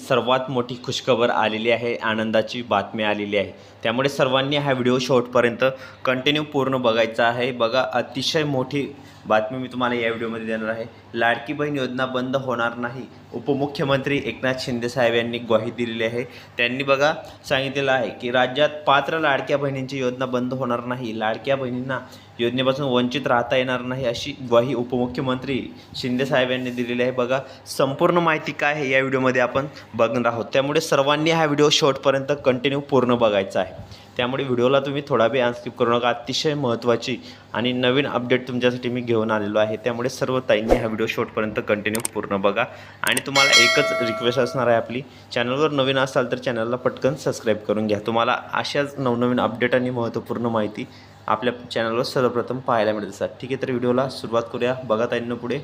सर्वात मोठी खुशखबर आलेली आहे आनंदाची बातमी आलेली आहे. त्यामुळे सर्वांनी हा व्हिडिओ शेवटपर्यंत कंटिन्यू पूर्ण बघायचा आहे. बघा अतिशय मोठी बातमी मी तुम्हाला या व्हिडिओमध्ये देणार आहे. लाडकी बहीण योजना बंद होणार नाही. उपमुख्यमंत्री एकनाथ शिंदे साहेब यांनी ग्वाही दिलेली आहे. त्यांनी बघा सांगितलेलं आहे की राज्यात पात्र लाडक्या बहिणींची योजना बंद होणार नाही. लाडक्या बहिणींना योजनेपासून वंचित राहता येणार नाही अशी ग्वाही उपमुख्यमंत्री शिंदे साहेब यांनी दिलेली आहे. बघा संपूर्ण माहिती काय आहे या व्हिडिओमध्ये आपण बघणार आहोत. त्यामुळे सर्वांनी हा व्हिडिओ शेवटपर्यंत कंटिन्यू पूर्ण बघायचा आहे. त्यामुळे व्हिडिओला तुम्ही थोडा वेळ अनस्किप करू नका. अतिशय महत्त्वाची आणि नवीन अपडेट तुमच्यासाठी मी घेऊन आलेलो आहे. त्यामुळे सर्व ताईंनी हा व्हिडिओ शॉर्टपर्यंत कंटिन्यू पूर्ण बघा. आणि तुम्हाला एकच रिक्वेस्ट असणार आहे आपली. चॅनलवर नवीन असाल तर चॅनलला पटकन सबस्क्राईब करून घ्या. तुम्हाला अशाच नवनवीन अपडेट आणि महत्त्वपूर्ण माहिती आपल्या चॅनलवर सर्वप्रथम पाहायला मिळत असतात ठीक आहे तर व्हिडिओला सुरुवात करूया. बघा ताईंना पुढे.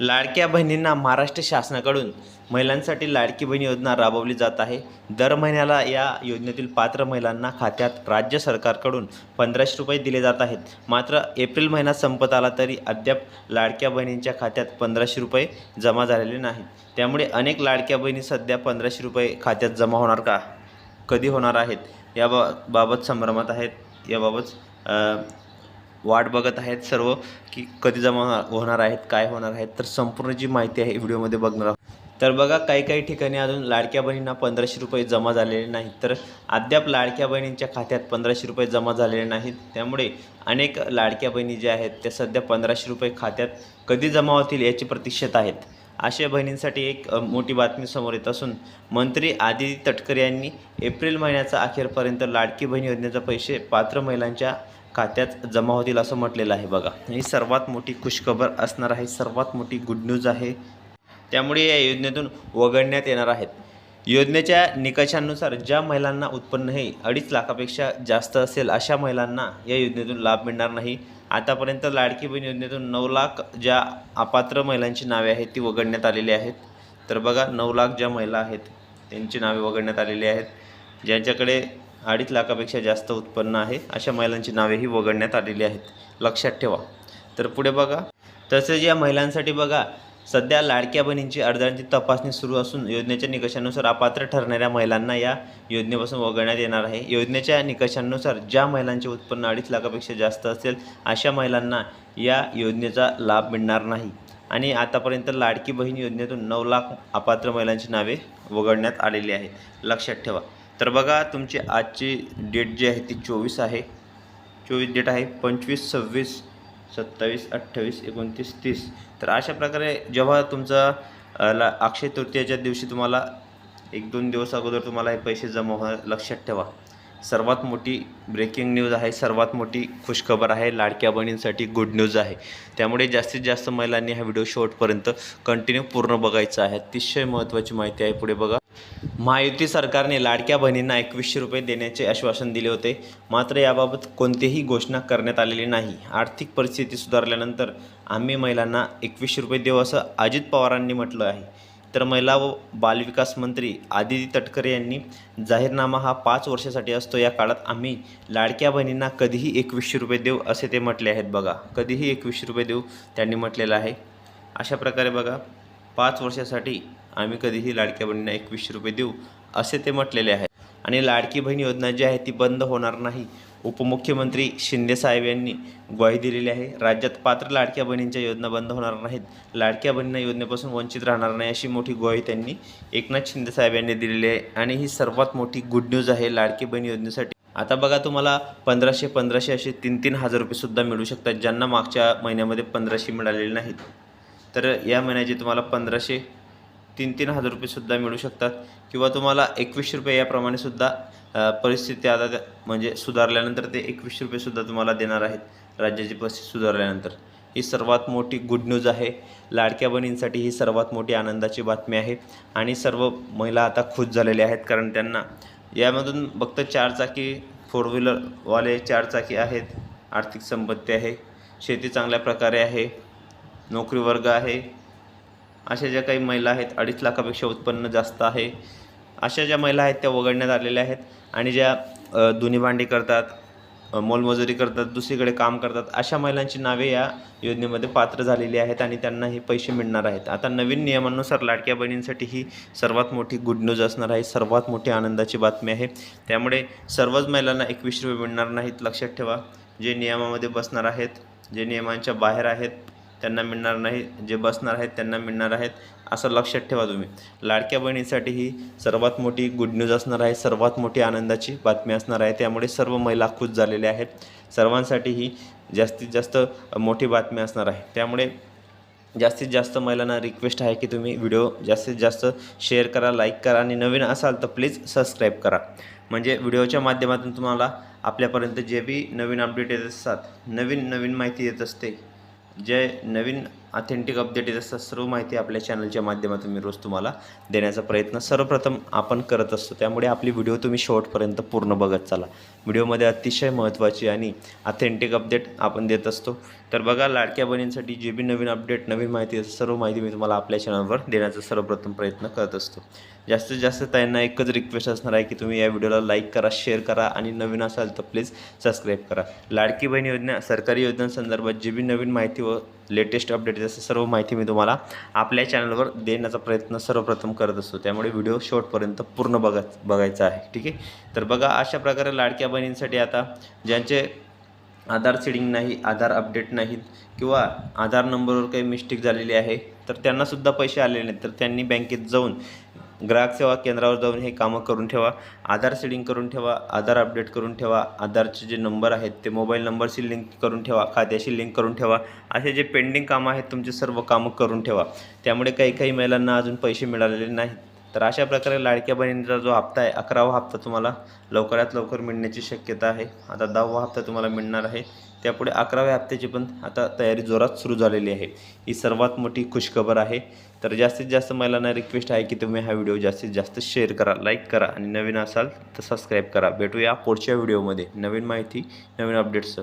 लाडक्या बहिणींना महाराष्ट्र शासनाकडून महिलांसाठी लाडकी बहीण योजना राबवली जात आहे. दर महिन्याला या योजनेतील पात्र महिलांना खात्यात राज्य सरकारकडून पंधराशे रुपये दिले जात आहेत. मात्र एप्रिल महिना संपत आला तरी अद्याप लाडक्या बहिणींच्या खात्यात पंधराशे रुपये जमा झालेले नाहीत. त्यामुळे अनेक लाडक्या बहिणी सध्या पंधराशे रुपये खात्यात जमा होणार का? कधी होणार आहेत? या बा बाबत संभ्रमात आहेत. याबाबत वाट बघत आहेत सर्व की कधी जमा होणार- आहेत काय होणार आहेत तर संपूर्ण जी माहिती आहे व्हिडिओमध्ये बघणार आहोत. तर बघा काही काही ठिकाणी अजून लाडक्या बहिणींना पंधराशे रुपये जमा झालेले नाहीत. तर अद्याप लाडक्या बहिणींच्या खात्यात पंधराशे रुपये जमा झालेले नाहीत. त्यामुळे अनेक लाडक्या बहिणी ज्या आहेत त्या सध्या पंधराशे रुपये खात्यात कधी जमा होतील याची प्रतीक्षेत आहेत. अशा बहिणींसाठी एक मोठी बातमी समोर येत असून मंत्री आदिती तटकरे यांनी एप्रिल महिन्याचा अखेरपर्यंत लाडकी बहीण योजनेचा पैसे पात्र महिलांच्या खात्यात जमा होतील असं म्हटलेलं आहे बघा. ही सर्वात मोठी खुशखबर असणार आहे सर्वात मोठी गुड न्यूज आहे. त्यामुळे या योजनेतून वगळण्यात येणार आहेत. योजनेच्या निकषांनुसार ज्या महिलांना उत्पन्न हे अडीच लाखापेक्षा जास्त असेल अशा महिलांना या योजनेतून लाभ मिळणार नाही. आतापर्यंत लाडकी बहीण योजनेतून नऊ लाख ज्या अपात्र महिलांची नावे आहेत ती वगळण्यात आलेली आहेत. तर बघा नऊ लाख ज्या महिला आहेत त्यांची नावे वगळण्यात आलेली आहेत. ज्यांच्याकडे अडीच लाखापेक्षा जास्त उत्पन्न आहे. अशा महिलांची नावेही वगळण्यात आलेली आहेत. लक्षात ठेवा. तर पुढे बघा. तसेच या महिलांसाठी बघा सध्या लाडक्या बहिणींची अर्जांची तपासणी सुरू असून योजनेच्या निकषानुसार अपात्र ठरणाऱ्या महिलांना या योजनेपासून वगळण्यात येणार आहे. योजनेच्या निकषांनुसार ज्या महिलांचे उत्पन्न अडीच लाखापेक्षा जास्त असेल अशा महिलांना या योजनेचा लाभ मिळणार नाही. आणि आतापर्यंत लाडकी बहीण योजनेतून नऊ लाख अपात्र महिलांची नावे वगळण्यात आलेली आहेत. लक्षात ठेवा. तर बघा तुमची आजची डेट जी आहे ती चोवीस आहे. चोवीस डेट आहे पंचवीस सव्वीस सत्तावीस अठ्ठावीस एकोणतीस तीस. तर अशा प्रकारे जेव्हा तुमचा ला अक्षय तृतीयाच्या दिवशी तुम्हाला एक दोन दिवस अगोदर तुम्हाला हे पैसे जमा होणार लक्षात ठेवा. सर्वात मोठी ब्रेकिंग न्यूज आहे सर्वात मोठी खुशखबर आहे लाडक्या बहिणींसाठी गुड न्यूज आहे. त्यामुळे जास्तीत जास्त महिलांनी हा व्हिडिओ शेवटपर्यंत कंटिन्यू पूर्ण बघायचा आहे. अतिशय महत्त्वाची माहिती आहे पुढे बघा. महायुती सरकारने लाडक्या बहिणींना एकवीसशे रुपये देण्याचे आश्वासन दिले होते. मात्र याबाबत कोणतीही घोषणा करण्यात आलेली नाही. आर्थिक परिस्थिती सुधारल्यानंतर आम्ही महिलांना एकवीसशे रुपये देऊ असं अजित पवारांनी म्हटलं आहे. तर महिला व बालविकास मंत्री आदिती तटकरे यांनी जाहीरनामा हा पाच वर्षासाठी असतो. या काळात आम्ही लाडक्या बहिणींना कधीही एकवीसशे रुपये देऊ असे ते म्हटले आहेत बघा. कधीही एकवीसशे रुपये देऊ त्यांनी म्हटलेलं आहे. अशा प्रकारे बघा पाच वर्षासाठी आम्ही कधीही लाडक्या बहिणींना एकवीसशे रुपये देऊ असे ते म्हटलेले आहे आणि लाडकी बहीण योजना जी आहे ती बंद होणार नाही उपमुख्यमंत्री शिंदे साहेब यांनी ग्वाही दिलेली आहे. राज्यात पात्र लाडक्या बहिणींच्या योजना बंद होणार नाहीत. लाडक्या बहिणींना योजनेपासून वंचित राहणार नाही अशी मोठी ग्वाही त्यांनी एकनाथ शिंदे साहेब यांनी दिलेली आहे. आणि ही सर्वात मोठी गुड न्यूज आहे लाडकी बहीण योजनेसाठी. आता बघा तुम्हाला पंधराशे पंधराशे असे तीन तीन हजार रुपयेसुद्धा मिळू शकतात ज्यांना मागच्या महिन्यामध्ये पंधराशे मिळालेले नाहीत. तर या महिन्याचे तुम्हाला पंधराशे तीन तीन हजार रुपयेसुद्धा मिळू शकतात. किंवा तुम्हाला एकवीसशे रुपये याप्रमाणे सुद्धा परिस्थिती आता म्हणजे सुधारल्यानंतर ते एकवीसशे रुपयेसुद्धा तुम्हाला देणार आहेत राज्याची परिस्थिती सुधारल्यानंतर. ही सर्वात मोठी गुड न्यूज आहे. लाडक्या बहिणींसाठी ही सर्वात मोठी आनंदाची बातमी आहे. आणि सर्व महिला आता खुश झालेल्या आहेत कारण त्यांना यामधून फक्त चारचाकी फोर व्हीलरवाले चारचाकी आहेत. आर्थिक संपत्ती आहे. शेती चांगल्या प्रकारे आहे. नोकरी वर्ग आहे. अशा ज्या काही महिला आहेत अडीच लाखापेक्षा उत्पन्न जास्त आहे. अशा ज्या महिला आहेत त्या वगळण्यात आलेल्या आहेत. आणि ज्या अ, भांडी करतात मोलमजुरी करतात दुसरीकडे काम करतात अशा महिलांची नावे या योजनेमध्ये पात्र झालेली आहेत आणि त्यांना हे पैसे मिळणार आहेत. आता नवीन नियमानुसार लाडक्या बहिणींसाठी ही सर्वात मोठी गुड न्यूज असणार आहे. सर्वात मोठी आनंदाची बातमी आहे. त्यामुळे सर्वच महिलांना एकवीस रुपये मिळणार नाहीत. लक्षात ठेवा जे नियमामध्ये बसणार आहेत जे नियमांच्या बाहेर आहेत त्यांना मिळणार नाही जे बसणार आहेत त्यांना मिळणार आहेत असं लक्षात ठेवा तुम्ही. लाडक्या बहिणीसाठी ही सर्वात मोठी गुड न्यूज असणार आहे सर्वात मोठी आनंदाची बातमी असणार आहे. त्यामुळे सर्व महिला खुश झालेल्या आहेत. सर्वांसाठी ही जास्तीत जास्त मोठी बातमी असणार आहे. त्यामुळे जास्तीत जास्त महिलांना रिक्वेस्ट आहे की तुम्ही व्हिडिओ जास्तीत जास्त शेअर करा लाईक करा आणि नवीन असाल तर प्लीज सबस्क्राईब करा. म्हणजे व्हिडिओच्या माध्यमातून तुम्हाला आपल्यापर्यंत जे बी नवीन अपडेट येत असतात नवीन नवीन माहिती येत असते जे नवीन ऑथेंटिक अपडेट येत असतात सर्व माहिती आपल्या चॅनलच्या माध्यमातून मी रोज तुम्हाला देण्याचा प्रयत्न सर्वप्रथम आपण करत असतो. त्यामुळे आपली व्हिडिओ तुम्ही शेवटपर्यंत पूर्ण बघत चाला. व्हिडिओमध्ये अतिशय महत्त्वाची आणि ऑथेंटिक अपडेट आपण देत असतो. तर बघा लाडक्या बहिणींसाठी जे बी नवीन अपडेट नवीन माहिती सर्व माहिती मी तुम्हाला आपल्या चॅनलवर देण्याचा सर्वप्रथम प्रयत्न करत असतो. जास्तीत जास्त त्यांना एकच रिक्वेस्ट असणार आहे की तुम्ही या व्हिडिओला लाईक करा शेअर करा आणि नवीन असाल तर प्लीज सबस्क्राईब करा. लाडकी बहीण योजना सरकारी योजनांसंदर्भात जी बी नवीन माहिती व लेटेस्ट अपडेट जसं सर्व माहिती मी तुम्हाला आपल्या चॅनलवर देण्याचा प्रयत्न सर्वप्रथम करत असतो. त्यामुळे व्हिडिओ शॉर्टपर्यंत पूर्ण बघा बघायचा आहे ठीक आहे? तर बघा अशा प्रकारे लाडक्या बहिणींसाठी आता ज्यांचे आधार सिडिंग नाही आधार अपडेट नाहीत किंवा आधार नंबरवर काही मिस्टेक झालेली आहे तर त्यांनासुद्धा पैसे आलेले नाहीत. तर त्यांनी बँकेत जाऊन ग्राहक सेवा केंद्रावर जाऊन हे कामं करून ठेवा. आधार सीडिंग करून ठेवा आधार अपडेट करून ठेवा आधारचे जे नंबर आहेत ते मोबाईल नंबरशी लिंक करून ठेवा खात्याशी लिंक करून ठेवा असे जे पेंडिंग कामं आहेत तुमचे सर्व कामं करून ठेवा. त्यामुळे काही काही महिलांना अजून पैसे मिळालेले नाहीत. तर अशा प्रकारे लाडक्या बहिणीचा जो हप्ता आहे अकरावा हप्ता तुम्हाला लवकरात लवकर मिळण्याची शक्यता आहे. आता दहावा हप्ता तुम्हाला मिळणार आहे. त्यापुढे अकराव्या हप्त्याची पण आता तयारी जोरात सुरू झालेली आहे. ही सर्वात मोठी खुशखबर आहे. तर जास्तीत जास्त महिलांना रिक्वेस्ट आहे की तुम्ही हा व्हिडिओ जास्तीत जास्त शेअर करा लाईक करा आणि नवीन असाल तर सबस्क्राईब करा. भेटूया पुढच्या व्हिडिओमध्ये. नवीन माहिती नवीन अपडेट्स